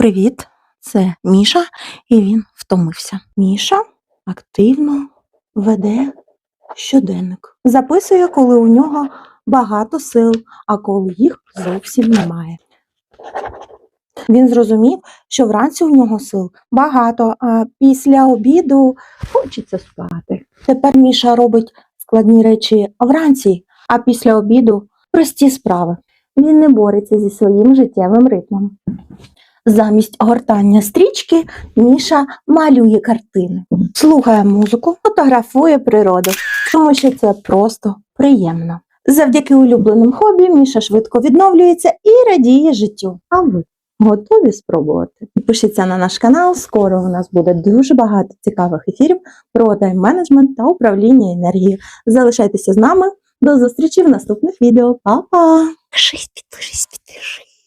Привіт, це Міша, і він втомився. Міша активно веде щоденник. Записує, коли у нього багато сил, а коли їх зовсім немає. Він зрозумів, що вранці у нього сил багато, а після обіду хочеться спати. Тепер Міша робить складні речі вранці, а після обіду прості справи. Він не бореться зі своїм життєвим ритмом. Замість гортання стрічки Міша малює картини, слухає музику, фотографує природу, тому що це просто приємно. Завдяки улюбленим хобі Міша швидко відновлюється і радіє життю. А ви готові спробувати? Підпишіться на наш канал. Скоро у нас буде дуже багато цікавих ефірів про тайм-менеджмент та управління енергією. Залишайтеся з нами. До зустрічі в наступних відео. Па-па! Підпишись, підпишись, підпишись.